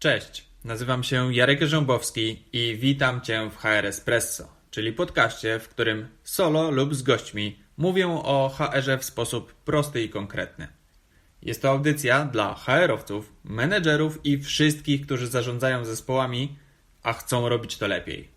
Cześć, nazywam się Jarek Rząbowski i witam Cię w HR Espresso, czyli podcaście, w którym solo lub z gośćmi mówię o HR w sposób prosty i konkretny. Jest to audycja dla HR-owców, menedżerów i wszystkich, którzy zarządzają zespołami, a chcą robić to lepiej.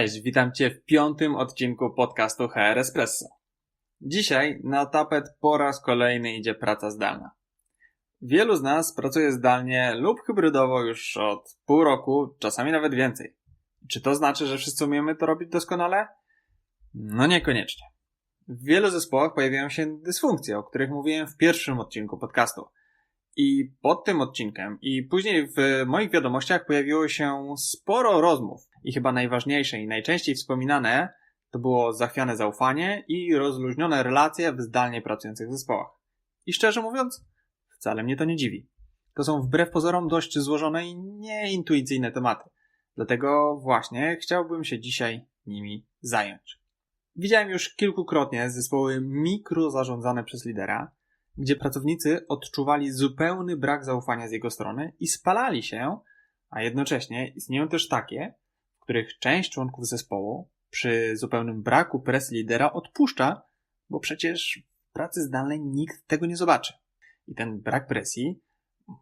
Cześć, witam Cię w piątym odcinku podcastu HR Espresso. Dzisiaj na tapet po raz kolejny idzie praca zdalna. Wielu z nas pracuje zdalnie lub hybrydowo już od pół roku, czasami nawet więcej. Czy to znaczy, że wszyscy umiemy to robić doskonale? No niekoniecznie. W wielu zespołach pojawiają się dysfunkcje, o których mówiłem w pierwszym odcinku podcastu. I pod tym odcinkiem i później w moich wiadomościach pojawiło się sporo rozmów. I chyba najważniejsze i najczęściej wspominane to było zachwiane zaufanie i rozluźnione relacje w zdalnie pracujących zespołach. I szczerze mówiąc, wcale mnie to nie dziwi. To są wbrew pozorom dość złożone i nieintuicyjne tematy. Dlatego właśnie chciałbym się dzisiaj nimi zająć. Widziałem już kilkukrotnie zespoły mikro zarządzane przez lidera, gdzie pracownicy odczuwali zupełny brak zaufania z jego strony i spalali się, a jednocześnie istnieją też takie, w których część członków zespołu przy zupełnym braku presji lidera odpuszcza, bo przecież w pracy zdalnej nikt tego nie zobaczy. I ten brak presji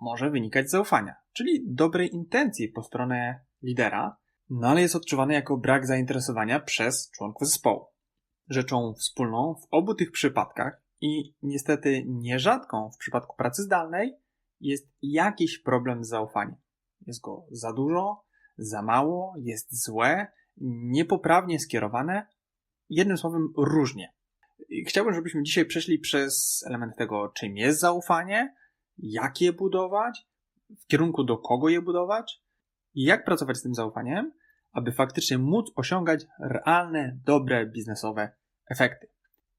może wynikać z zaufania, czyli dobrej intencji po stronie lidera, no ale jest odczuwany jako brak zainteresowania przez członków zespołu. Rzeczą wspólną w obu tych przypadkach i niestety nierzadką w przypadku pracy zdalnej jest jakiś problem z zaufaniem. Jest go za dużo, za mało, jest złe, niepoprawnie skierowane, jednym słowem różnie. Chciałbym, żebyśmy dzisiaj przeszli przez element tego, czym jest zaufanie, jak je budować, w kierunku do kogo je budować i jak pracować z tym zaufaniem, aby faktycznie móc osiągać realne, dobre biznesowe efekty.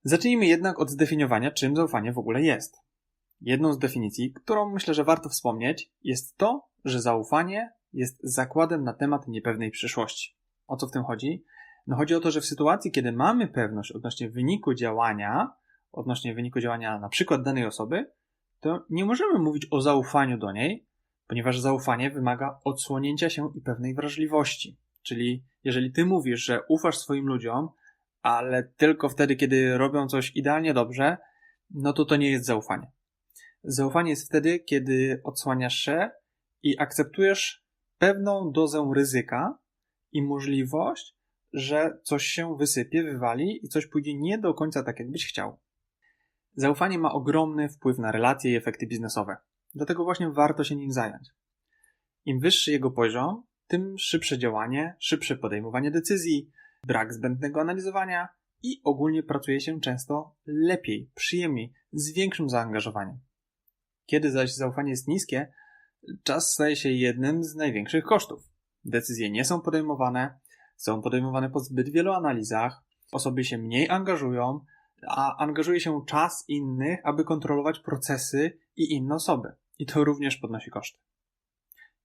Zacznijmy jednak od zdefiniowania, czym zaufanie w ogóle jest. Jedną z definicji, którą myślę, że warto wspomnieć, jest to, że zaufanie jest zakładem na temat niepewnej przyszłości. O co w tym chodzi? No chodzi o to, że w sytuacji, kiedy mamy pewność odnośnie wyniku działania, odnośnie wyniku działania na przykład danej osoby, to nie możemy mówić o zaufaniu do niej, ponieważ zaufanie wymaga odsłonięcia się i pewnej wrażliwości. Czyli jeżeli ty mówisz, że ufasz swoim ludziom, ale tylko wtedy, kiedy robią coś idealnie dobrze, no to to nie jest zaufanie. Zaufanie jest wtedy, kiedy odsłaniasz się i akceptujesz pewną dozę ryzyka i możliwość, że coś się wysypie, wywali i coś pójdzie nie do końca tak, jakbyś chciał. Zaufanie ma ogromny wpływ na relacje i efekty biznesowe. Dlatego właśnie warto się nim zająć. Im wyższy jego poziom, tym szybsze działanie, szybsze podejmowanie decyzji, brak zbędnego analizowania i ogólnie pracuje się często lepiej, przyjemniej, z większym zaangażowaniem. Kiedy zaś zaufanie jest niskie, czas staje się jednym z największych kosztów. Decyzje nie są podejmowane, są podejmowane po zbyt wielu analizach, osoby się mniej angażują, a angażuje się czas innych, aby kontrolować procesy i inne osoby. I to również podnosi koszty.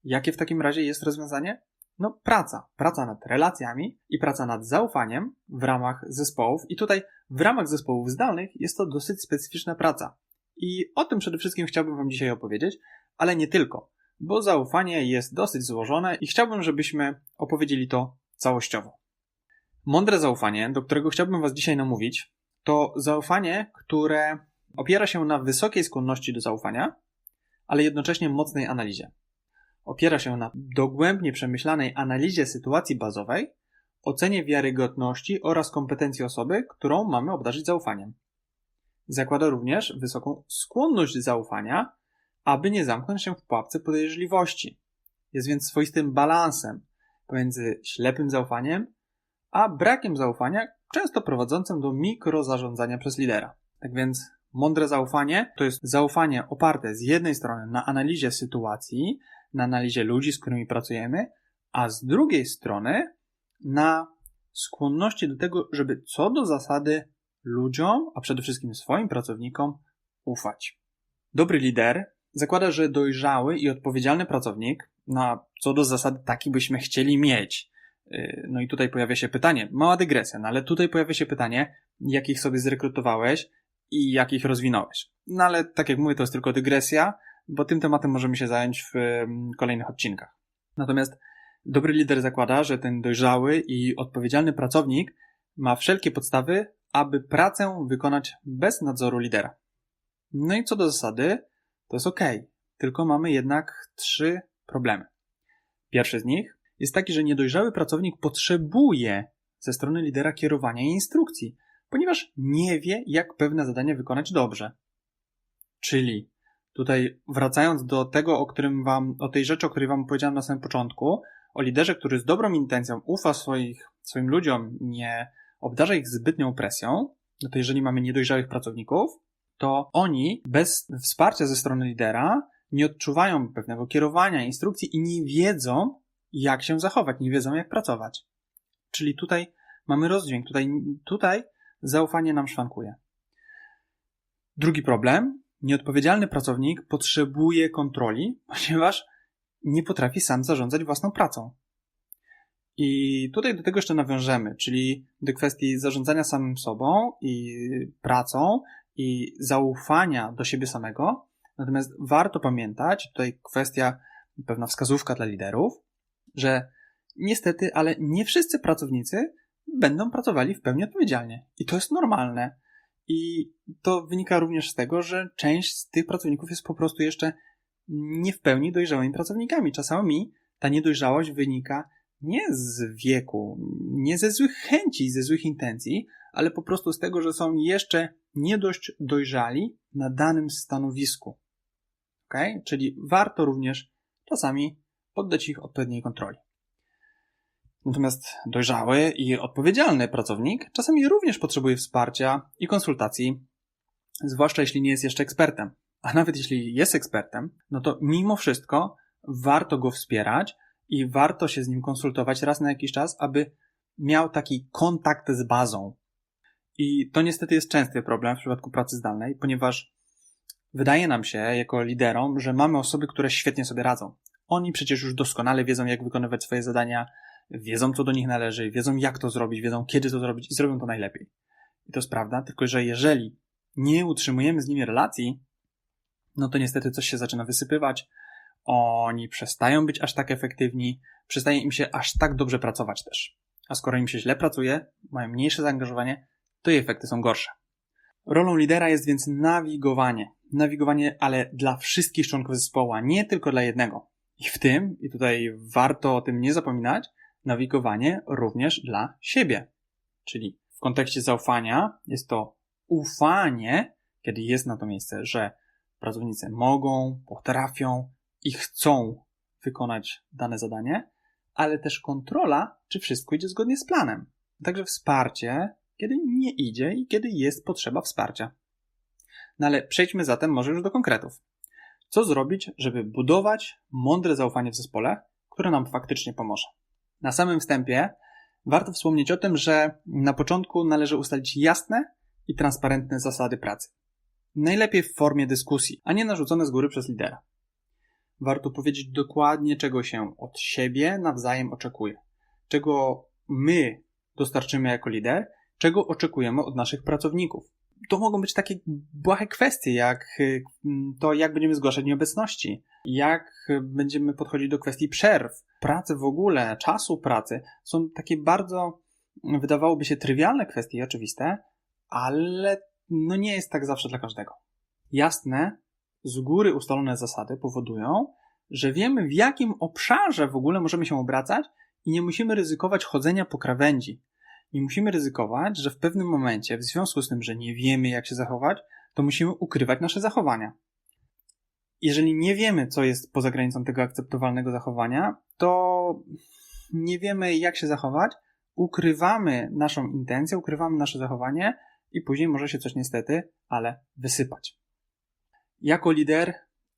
Jakie w takim razie jest rozwiązanie? No, praca. Praca nad relacjami i praca nad zaufaniem w ramach zespołów. I tutaj w ramach zespołów zdalnych jest to dosyć specyficzna praca. I o tym przede wszystkim chciałbym Wam dzisiaj opowiedzieć, ale nie tylko, bo zaufanie jest dosyć złożone i chciałbym, żebyśmy opowiedzieli to całościowo. Mądre zaufanie, do którego chciałbym Was dzisiaj namówić, to zaufanie, które opiera się na wysokiej skłonności do zaufania, ale jednocześnie mocnej analizie opiera się na dogłębnie przemyślanej analizie sytuacji bazowej, ocenie wiarygodności oraz kompetencji osoby, którą mamy obdarzyć zaufaniem. Zakłada również wysoką skłonność zaufania, aby nie zamknąć się w pułapce podejrzliwości. Jest więc swoistym balansem pomiędzy ślepym zaufaniem a brakiem zaufania, często prowadzącym do mikrozarządzania przez lidera. Tak więc mądre zaufanie to jest zaufanie oparte z jednej strony na analizie sytuacji, na analizie ludzi, z którymi pracujemy, a z drugiej strony na skłonności do tego, żeby co do zasady ludziom, a przede wszystkim swoim pracownikom ufać. Dobry lider zakłada, że dojrzały i odpowiedzialny pracownik, na co do zasady taki byśmy chcieli mieć. Y, no i tutaj pojawia się pytanie, mała dygresja, no ale tutaj pojawia się pytanie, jakich sobie zrekrutowałeś i jakich rozwinąłeś. No ale tak jak mówię, to jest tylko dygresja, bo tym tematem możemy się zająć w kolejnych odcinkach. Natomiast dobry lider zakłada, że ten dojrzały i odpowiedzialny pracownik ma wszelkie podstawy, aby pracę wykonać bez nadzoru lidera. No i co do zasady, to jest ok, tylko mamy jednak trzy problemy. Pierwszy z nich jest taki, że niedojrzały pracownik potrzebuje ze strony lidera kierowania i instrukcji, ponieważ nie wie, jak pewne zadanie wykonać dobrze. Czyli tutaj wracając do tego, o którym wam, o tej rzeczy, o której wam powiedziałem na samym początku, o liderze, który z dobrą intencją ufa swoich, swoim ludziom, nie obdarza ich zbytnią presją, no to jeżeli mamy niedojrzałych pracowników, to oni bez wsparcia ze strony lidera nie odczuwają pewnego kierowania, instrukcji i nie wiedzą, jak się zachować, nie wiedzą, jak pracować. Czyli tutaj mamy rozdźwięk, tutaj, tutaj zaufanie nam szwankuje. Drugi problem. Nieodpowiedzialny pracownik potrzebuje kontroli, ponieważ nie potrafi sam zarządzać własną pracą. I tutaj do tego jeszcze nawiążemy, czyli do kwestii zarządzania samym sobą i pracą i zaufania do siebie samego. Natomiast warto pamiętać, tutaj kwestia, pewna wskazówka dla liderów, że niestety, ale nie wszyscy pracownicy będą pracowali w pełni odpowiedzialnie. I to jest normalne. I to wynika również z tego, że część z tych pracowników jest po prostu jeszcze nie w pełni dojrzałymi pracownikami. Czasami ta niedojrzałość wynika nie z wieku, nie ze złych chęci, ze złych intencji, ale po prostu z tego, że są jeszcze nie dość dojrzali na danym stanowisku. Ok? Czyli warto również czasami poddać ich odpowiedniej kontroli. Natomiast dojrzały i odpowiedzialny pracownik czasami również potrzebuje wsparcia i konsultacji, zwłaszcza jeśli nie jest jeszcze ekspertem. A nawet jeśli jest ekspertem, no to mimo wszystko warto go wspierać i warto się z nim konsultować raz na jakiś czas, aby miał taki kontakt z bazą. I to niestety jest częsty problem w przypadku pracy zdalnej, ponieważ wydaje nam się, jako liderom, że mamy osoby, które świetnie sobie radzą. Oni przecież już doskonale wiedzą, jak wykonywać swoje zadania, wiedzą, co do nich należy, wiedzą, jak to zrobić, wiedzą, kiedy to zrobić i zrobią to najlepiej. I to jest prawda, tylko że jeżeli nie utrzymujemy z nimi relacji, no to niestety coś się zaczyna wysypywać, oni przestają być aż tak efektywni, przestaje im się aż tak dobrze pracować też. A skoro im się źle pracuje, mają mniejsze zaangażowanie, to i efekty są gorsze. Rolą lidera jest więc nawigowanie. Nawigowanie, ale dla wszystkich członków zespołu, nie tylko dla jednego. I w tym, i tutaj warto o tym nie zapominać, nawigowanie również dla siebie. Czyli w kontekście zaufania jest to ufanie, kiedy jest na to miejsce, że pracownicy mogą, potrafią i chcą wykonać dane zadanie, ale też kontrola, czy wszystko idzie zgodnie z planem. Także wsparcie, kiedy nie idzie i kiedy jest potrzeba wsparcia. No ale przejdźmy zatem może już do konkretów. Co zrobić, żeby budować mądre zaufanie w zespole, które nam faktycznie pomoże? Na samym wstępie warto wspomnieć o tym, że na początku należy ustalić jasne i transparentne zasady pracy. Najlepiej w formie dyskusji, a nie narzucone z góry przez lidera. Warto powiedzieć dokładnie, czego się od siebie nawzajem oczekuje, czego my dostarczymy jako lider, czego oczekujemy od naszych pracowników. To mogą być takie błahe kwestie, jak mm, to, jak będziemy zgłaszać nieobecności, jak będziemy podchodzić do kwestii przerw, pracy w ogóle, czasu pracy. Są takie bardzo, wydawałoby się, trywialne kwestie, oczywiste, ale no nie jest tak zawsze dla każdego. Jasne, z góry ustalone zasady powodują, że wiemy w jakim obszarze w ogóle możemy się obracać i nie musimy ryzykować chodzenia po krawędzi. Nie musimy ryzykować, że w pewnym momencie, w związku z tym, że nie wiemy jak się zachować, to musimy ukrywać nasze zachowania. Jeżeli nie wiemy, co jest poza granicą tego akceptowalnego zachowania, to nie wiemy, jak się zachować, ukrywamy naszą intencję, ukrywamy nasze zachowanie i później może się coś niestety, ale wysypać. Jako lider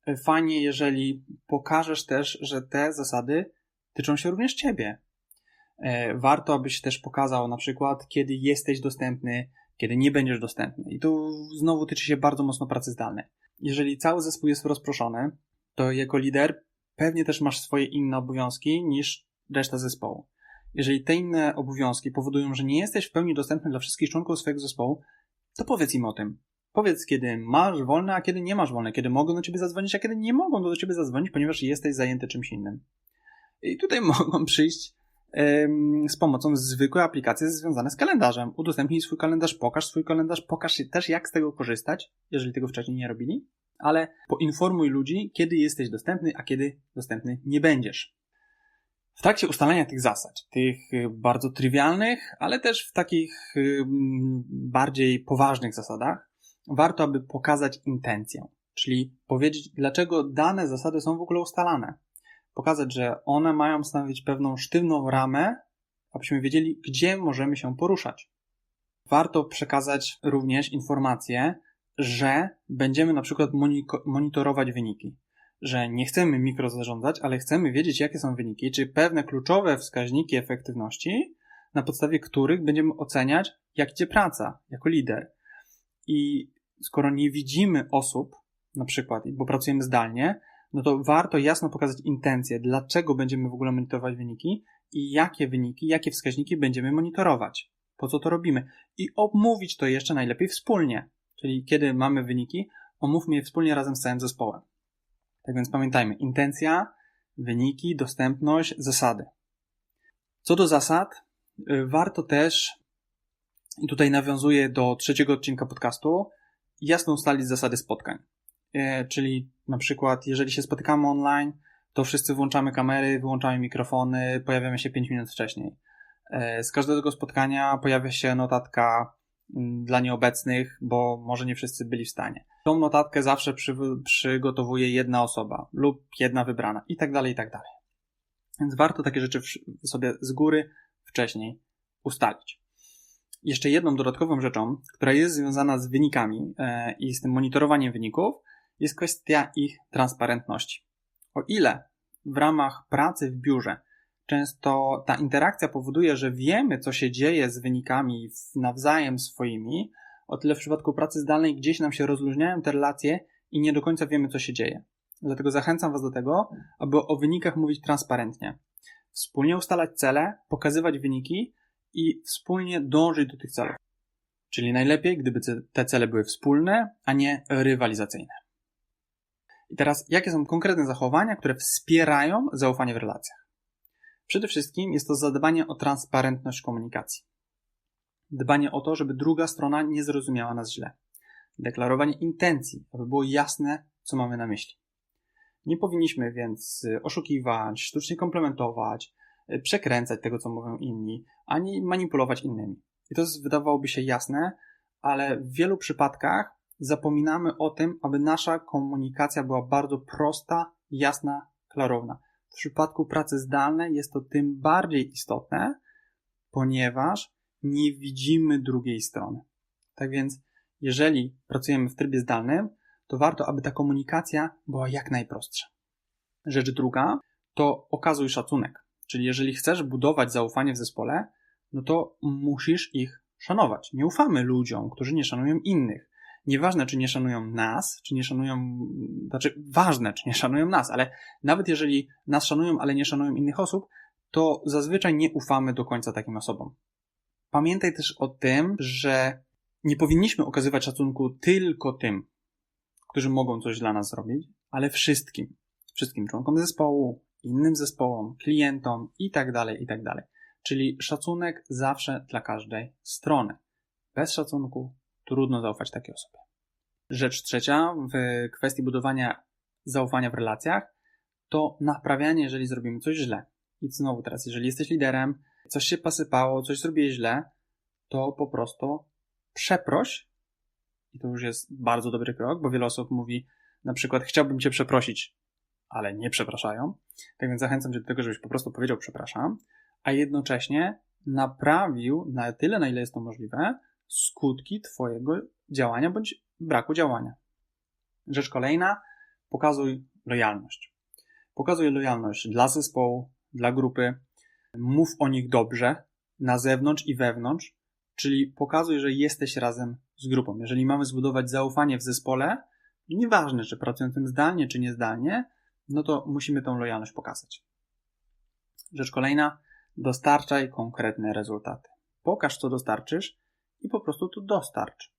e, fajnie, jeżeli pokażesz też, że te zasady tyczą się również ciebie. E, warto, abyś też pokazał na przykład, kiedy jesteś dostępny, kiedy nie będziesz dostępny. I to znowu tyczy się bardzo mocno pracy zdalnej. Jeżeli cały zespół jest rozproszony, to jako lider pewnie też masz swoje inne obowiązki niż reszta zespołu. Jeżeli te inne obowiązki powodują, że nie jesteś w pełni dostępny dla wszystkich członków swojego zespołu, to powiedz im o tym. Powiedz, kiedy masz wolne, a kiedy nie masz wolne, kiedy mogą do ciebie zadzwonić, a kiedy nie mogą do ciebie zadzwonić, ponieważ jesteś zajęty czymś innym. I tutaj mogą przyjść z pomocą zwykłe aplikacje związane z kalendarzem. Udostępnij swój kalendarz, pokaż swój kalendarz, pokaż też jak z tego korzystać, jeżeli tego wcześniej nie robili, ale poinformuj ludzi, kiedy jesteś dostępny, a kiedy dostępny nie będziesz. W trakcie ustalania tych zasad, tych y, bardzo trywialnych, ale też w takich bardziej poważnych zasadach, warto, aby pokazać intencję, czyli powiedzieć, dlaczego dane zasady są w ogóle ustalane. Pokazać, że one mają stanowić pewną sztywną ramę, abyśmy wiedzieli, gdzie możemy się poruszać. Warto przekazać również informację, że będziemy na przykład monitorować wyniki że nie chcemy mikrozarządzać, ale chcemy wiedzieć, jakie są wyniki, czy pewne kluczowe wskaźniki efektywności, na podstawie których będziemy oceniać, jak idzie praca jako lider. I skoro nie widzimy osób, na przykład, bo pracujemy zdalnie, no to warto jasno pokazać intencje, dlaczego będziemy w ogóle monitorować wyniki i jakie wyniki, jakie wskaźniki będziemy monitorować. Po co to robimy? I omówić to jeszcze najlepiej wspólnie. Czyli kiedy mamy wyniki, omówmy je wspólnie razem z całym zespołem. Tak więc pamiętajmy, intencja, wyniki, dostępność, zasady. Co do zasad, y, warto też, i tutaj nawiązuję do trzeciego odcinka podcastu, jasno ustalić zasady spotkań. Y, czyli na przykład, jeżeli się spotykamy online, to wszyscy włączamy kamery, wyłączamy mikrofony, pojawiamy się 5 minut wcześniej. Y, z każdego spotkania pojawia się notatka mm, dla nieobecnych, bo może nie wszyscy byli w stanie. Tą notatkę zawsze przy, przygotowuje jedna osoba lub jedna wybrana i tak dalej, i tak dalej. Więc warto takie rzeczy sobie z góry wcześniej ustalić. Jeszcze jedną dodatkową rzeczą, która jest związana z wynikami e, i z tym monitorowaniem wyników, jest kwestia ich transparentności. O ile w ramach pracy w biurze często ta interakcja powoduje, że wiemy, co się dzieje z wynikami nawzajem swoimi, o tyle w przypadku pracy zdalnej gdzieś nam się rozluźniają te relacje i nie do końca wiemy, co się dzieje. Dlatego zachęcam Was do tego, aby o wynikach mówić transparentnie. Wspólnie ustalać cele, pokazywać wyniki i wspólnie dążyć do tych celów. Czyli najlepiej, gdyby te cele były wspólne, a nie rywalizacyjne. I teraz, jakie są konkretne zachowania, które wspierają zaufanie w relacjach? Przede wszystkim jest to zadbanie o transparentność komunikacji. Dbanie o to, żeby druga strona nie zrozumiała nas źle. Deklarowanie intencji, aby było jasne, co mamy na myśli. Nie powinniśmy więc y, oszukiwać, sztucznie komplementować, y, przekręcać tego, co mówią inni, ani manipulować innymi. I to jest, wydawałoby się jasne, ale w wielu przypadkach zapominamy o tym, aby nasza komunikacja była bardzo prosta, jasna, klarowna. W przypadku pracy zdalnej jest to tym bardziej istotne, ponieważ nie widzimy drugiej strony. Tak więc, jeżeli pracujemy w trybie zdalnym, to warto, aby ta komunikacja była jak najprostsza. Rzecz druga to okazuj szacunek. Czyli jeżeli chcesz budować zaufanie w zespole, no to musisz ich szanować. Nie ufamy ludziom, którzy nie szanują innych. Nieważne, czy nie szanują nas, czy nie szanują, znaczy ważne, czy nie szanują nas, ale nawet jeżeli nas szanują, ale nie szanują innych osób, to zazwyczaj nie ufamy do końca takim osobom. Pamiętaj też o tym, że nie powinniśmy okazywać szacunku tylko tym, którzy mogą coś dla nas zrobić, ale wszystkim. Wszystkim członkom zespołu, innym zespołom, klientom i tak dalej, i tak dalej. Czyli szacunek zawsze dla każdej strony. Bez szacunku trudno zaufać takiej osobie. Rzecz trzecia w kwestii budowania zaufania w relacjach to naprawianie, jeżeli zrobimy coś źle. I znowu teraz, jeżeli jesteś liderem, coś się posypało, coś zrobiłeś źle, to po prostu przeproś. I to już jest bardzo dobry krok, bo wiele osób mówi, na przykład, chciałbym cię przeprosić, ale nie przepraszają. Tak więc zachęcam cię do tego, żebyś po prostu powiedział przepraszam, a jednocześnie naprawił na tyle, na ile jest to możliwe, skutki twojego działania bądź braku działania. Rzecz kolejna, pokazuj lojalność. Pokazuj lojalność dla zespołu, dla grupy, mów o nich dobrze, na zewnątrz i wewnątrz, Czyli pokazuj, że jesteś razem z grupą. Jeżeli mamy zbudować zaufanie w zespole, nieważne czy pracując tym zdalnie, czy niezdalnie, no to musimy tą lojalność pokazać. Rzecz kolejna, dostarczaj konkretne rezultaty. Pokaż, co dostarczysz i po prostu to dostarcz.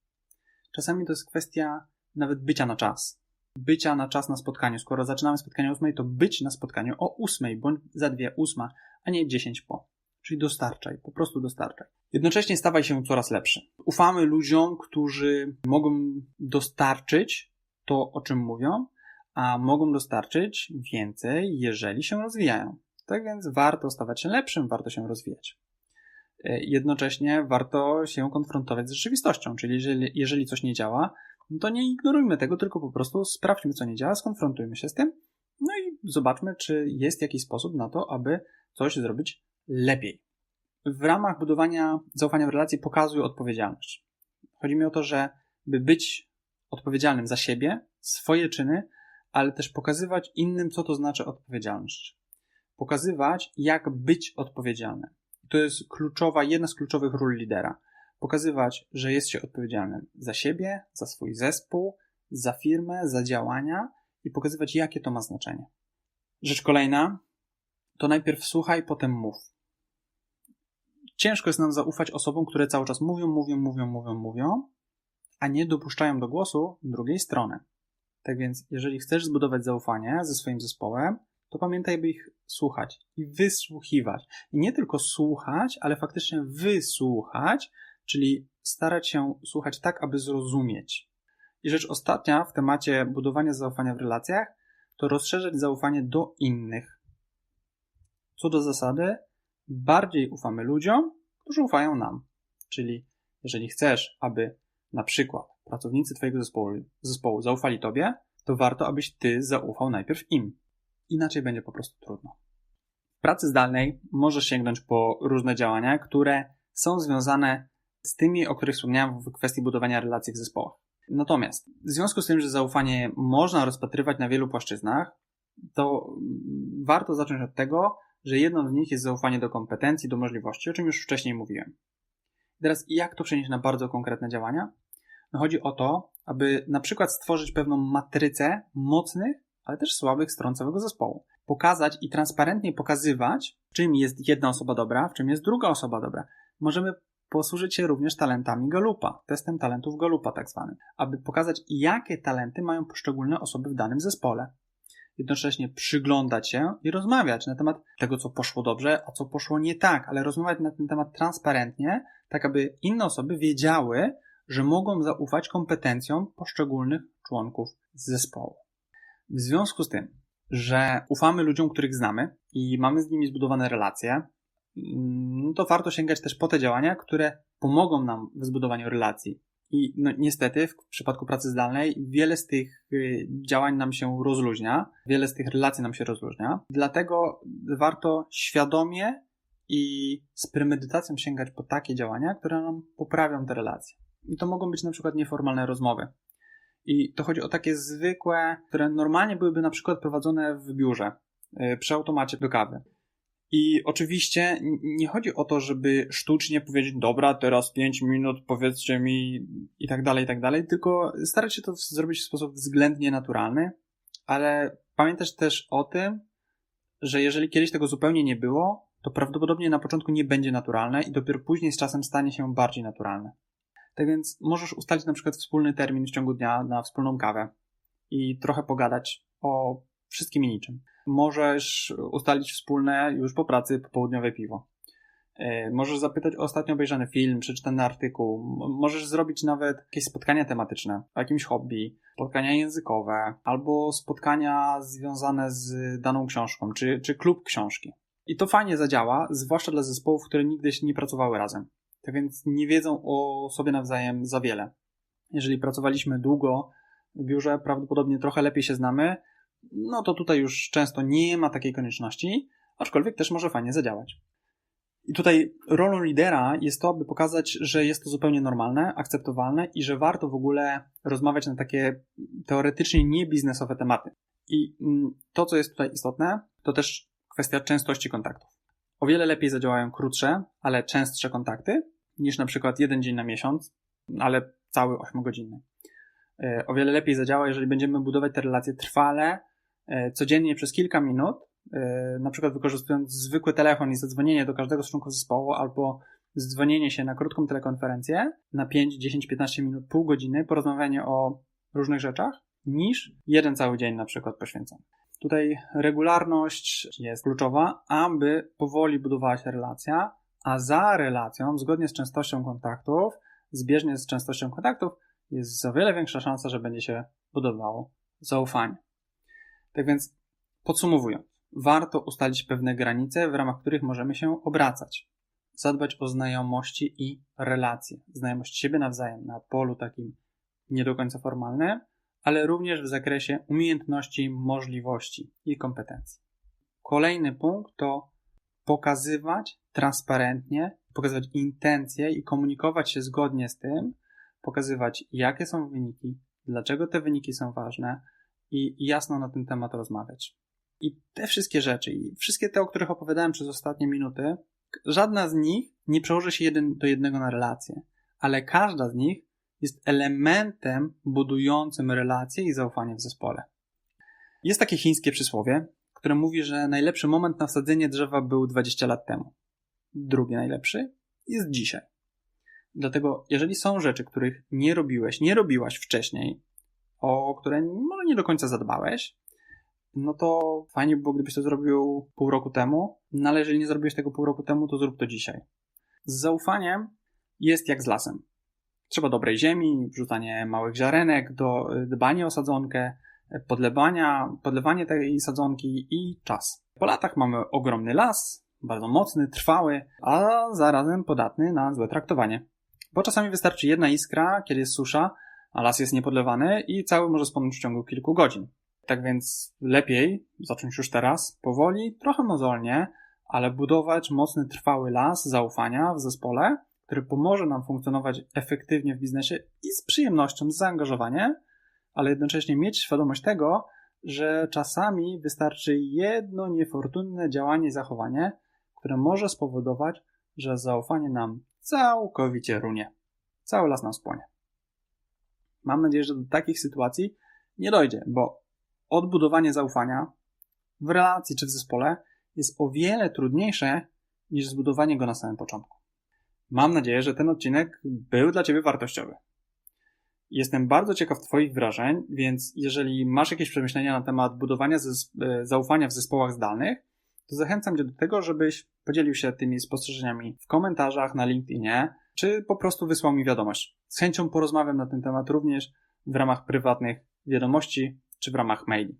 Czasami to jest kwestia nawet bycia na czas. Bycia na czas na spotkaniu. Skoro zaczynamy spotkanie o 8, to być na spotkaniu o 8 bądź za dwie ósma, a nie 10 po. Czyli dostarczaj, po prostu dostarczaj. Jednocześnie stawaj się coraz lepszy. Ufamy ludziom, którzy mogą dostarczyć to, o czym mówią, a mogą dostarczyć więcej, jeżeli się rozwijają. Tak więc warto stawać się lepszym, warto się rozwijać. E, jednocześnie warto się konfrontować z rzeczywistością, czyli jeżeli, jeżeli coś nie działa, no to nie ignorujmy tego, tylko po prostu sprawdźmy, co nie działa, skonfrontujmy się z tym, no i zobaczmy, czy jest jakiś sposób na to, aby coś zrobić lepiej. W ramach budowania zaufania w relacji pokazuj odpowiedzialność. Chodzi mi o to, że by być odpowiedzialnym za siebie, swoje czyny, ale też pokazywać innym, co to znaczy odpowiedzialność. Pokazywać, jak być odpowiedzialnym. To jest kluczowa, jedna z kluczowych ról lidera. Pokazywać, że jest się odpowiedzialnym za siebie, za swój zespół, za firmę, za działania i pokazywać, jakie to ma znaczenie. Rzecz kolejna to najpierw słuchaj, potem mów. Ciężko jest nam zaufać osobom, które cały czas mówią, mówią, mówią, mówią, mówią, a nie dopuszczają do głosu drugiej strony. Tak więc, jeżeli chcesz zbudować zaufanie ze swoim zespołem, to pamiętaj, by ich słuchać i wysłuchiwać. I nie tylko słuchać, ale faktycznie wysłuchać, czyli starać się słuchać tak, aby zrozumieć. I rzecz ostatnia w temacie budowania zaufania w relacjach to rozszerzać zaufanie do innych. Co do zasady, bardziej ufamy ludziom, którzy ufają nam. Czyli jeżeli chcesz, aby na przykład pracownicy Twojego zespołu, zespołu zaufali Tobie, to warto, abyś Ty zaufał najpierw im. Inaczej będzie po prostu trudno. W pracy zdalnej możesz sięgnąć po różne działania, które są związane z tymi, o których wspomniałem w kwestii budowania relacji w zespołach. Natomiast w związku z tym, że zaufanie można rozpatrywać na wielu płaszczyznach, to warto zacząć od tego, że jedną z nich jest zaufanie do kompetencji, do możliwości, o czym już wcześniej mówiłem. Teraz jak to przenieść na bardzo konkretne działania? No chodzi o to, aby na przykład stworzyć pewną matrycę mocnych, ale też słabych stron całego zespołu. Pokazać i transparentnie pokazywać, w czym jest jedna osoba dobra, w czym jest druga osoba dobra. Możemy posłużyć się również talentami Galupa, testem talentów Galupa tak zwanym, aby pokazać, jakie talenty mają poszczególne osoby w danym zespole jednocześnie przyglądać się i rozmawiać na temat tego, co poszło dobrze, a co poszło nie tak, ale rozmawiać na ten temat transparentnie, tak aby inne osoby wiedziały, że mogą zaufać kompetencjom poszczególnych członków zespołu. W związku z tym, że ufamy ludziom, których znamy i mamy z nimi zbudowane relacje, no to warto sięgać też po te działania, które pomogą nam w zbudowaniu relacji i no, niestety w przypadku pracy zdalnej wiele z tych y, działań nam się rozluźnia, wiele z tych relacji nam się rozluźnia. Dlatego warto świadomie i z premedytacją sięgać po takie działania, które nam poprawią te relacje. I to mogą być na przykład nieformalne rozmowy. I to chodzi o takie zwykłe, które normalnie byłyby na przykład prowadzone w biurze, y, przy automacie do kawy. I oczywiście nie chodzi o to, żeby sztucznie powiedzieć, dobra, teraz 5 minut, powiedzcie mi i tak dalej, i tak dalej, tylko starać się to zrobić w sposób względnie naturalny, ale pamiętać też o tym, że jeżeli kiedyś tego zupełnie nie było, to prawdopodobnie na początku nie będzie naturalne i dopiero później z czasem stanie się bardziej naturalne. Tak więc możesz ustalić na przykład wspólny termin w ciągu dnia na wspólną kawę i trochę pogadać o wszystkim i niczym możesz ustalić wspólne już po pracy popołudniowe piwo. E, możesz zapytać o ostatnio obejrzany film, przeczytany artykuł. Możesz zrobić nawet jakieś spotkania tematyczne o jakimś hobby, spotkania językowe, albo spotkania związane z daną książką, czy, czy klub książki. I to fajnie zadziała, zwłaszcza dla zespołów, które nigdy nie pracowały razem. Tak więc nie wiedzą o sobie nawzajem za wiele. Jeżeli pracowaliśmy długo w biurze, prawdopodobnie trochę lepiej się znamy, no to tutaj już często nie ma takiej konieczności, aczkolwiek też może fajnie zadziałać. I tutaj rolą lidera jest to, aby pokazać, że jest to zupełnie normalne, akceptowalne i że warto w ogóle rozmawiać na takie teoretycznie niebiznesowe tematy. I mm, to, co jest tutaj istotne, to też kwestia częstości kontaktów. O wiele lepiej zadziałają krótsze, ale częstsze kontakty, niż na przykład jeden dzień na miesiąc, ale cały 8-godzinny. E, o wiele lepiej zadziała, jeżeli będziemy budować te relacje trwale, e, codziennie przez kilka minut, e, na przykład wykorzystując zwykły telefon i zadzwonienie do każdego z członków zespołu albo zdzwonienie się na krótką telekonferencję na 5, 10, 15 minut, pół godziny, porozmawianie o różnych rzeczach, niż jeden cały dzień na przykład poświęcony. Tutaj regularność jest kluczowa, aby powoli budowała się relacja, a za relacją, zgodnie z częstością kontaktów, zbieżnie z częstością kontaktów, jest o wiele większa szansa, że będzie się budowało zaufanie. Tak więc, podsumowując, warto ustalić pewne granice, w ramach których możemy się obracać. Zadbać o znajomości i relacje. Znajomość siebie nawzajem na polu takim nie do końca formalnym, ale również w zakresie umiejętności, możliwości i kompetencji. Kolejny punkt to pokazywać transparentnie, pokazywać intencje i komunikować się zgodnie z tym, pokazywać jakie są wyniki, dlaczego te wyniki są ważne i jasno na ten temat rozmawiać. I te wszystkie rzeczy, i wszystkie te, o których opowiadałem przez ostatnie minuty, żadna z nich nie przełoży się jeden do jednego na relację, ale każda z nich jest elementem budującym relacje i zaufanie w zespole. Jest takie chińskie przysłowie, które mówi, że najlepszy moment na wsadzenie drzewa był 20 lat temu. Drugi najlepszy jest dzisiaj. Dlatego, jeżeli są rzeczy, których nie robiłeś, nie robiłaś wcześniej, o które może nie do końca zadbałeś, no to fajnie by było, gdybyś to zrobił pół roku temu, no ale jeżeli nie zrobiłeś tego pół roku temu, to zrób to dzisiaj. Z zaufaniem jest jak z lasem. Trzeba dobrej ziemi, wrzucanie małych ziarenek, do, dbanie o sadzonkę, podlewania, podlewanie tej sadzonki i czas. Po latach mamy ogromny las, bardzo mocny, trwały, a zarazem podatny na złe traktowanie. Bo czasami wystarczy jedna iskra, kiedy jest susza, a las jest niepodlewany i cały może spłonąć w ciągu kilku godzin. Tak więc lepiej zacząć już teraz, powoli, trochę mozolnie, ale budować mocny, trwały las zaufania w zespole, który pomoże nam funkcjonować efektywnie w biznesie i z przyjemnością, z zaangażowaniem, ale jednocześnie mieć świadomość tego, że czasami wystarczy jedno niefortunne działanie i zachowanie, które może spowodować, że zaufanie nam całkowicie runie. Cały las nam spłonie. Mam nadzieję, że do takich sytuacji nie dojdzie, bo odbudowanie zaufania w relacji czy w zespole jest o wiele trudniejsze niż zbudowanie go na samym początku. Mam nadzieję, że ten odcinek był dla Ciebie wartościowy. Jestem bardzo ciekaw Twoich wrażeń, więc jeżeli masz jakieś przemyślenia na temat budowania e, zaufania w zespołach zdalnych, to zachęcam Cię do tego, żebyś podzielił się tymi spostrzeżeniami w komentarzach na LinkedInie, czy po prostu wysłał mi wiadomość. Z chęcią porozmawiam na ten temat również w ramach prywatnych wiadomości czy w ramach maili.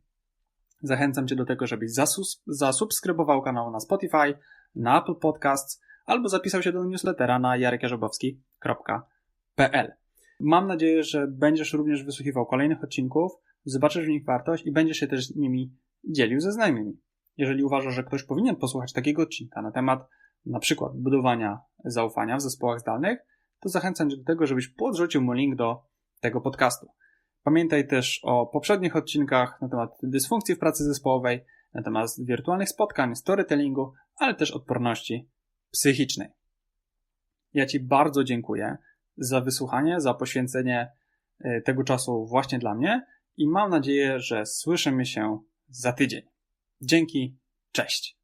Zachęcam Cię do tego, żebyś zasus- zasubskrybował kanał na Spotify, na Apple Podcasts albo zapisał się do newslettera na jarekjarzobowski.pl. Mam nadzieję, że będziesz również wysłuchiwał kolejnych odcinków, zobaczysz w nich wartość i będziesz się też nimi dzielił ze znajomymi. Jeżeli uważasz, że ktoś powinien posłuchać takiego odcinka na temat na przykład budowania zaufania w zespołach zdalnych, to zachęcam Cię do tego, żebyś podrzucił mu link do tego podcastu. Pamiętaj też o poprzednich odcinkach na temat dysfunkcji w pracy zespołowej, na temat wirtualnych spotkań, storytellingu, ale też odporności psychicznej. Ja Ci bardzo dziękuję za wysłuchanie, za poświęcenie e, tego czasu właśnie dla mnie i mam nadzieję, że słyszymy się za tydzień. Dzięki, cześć.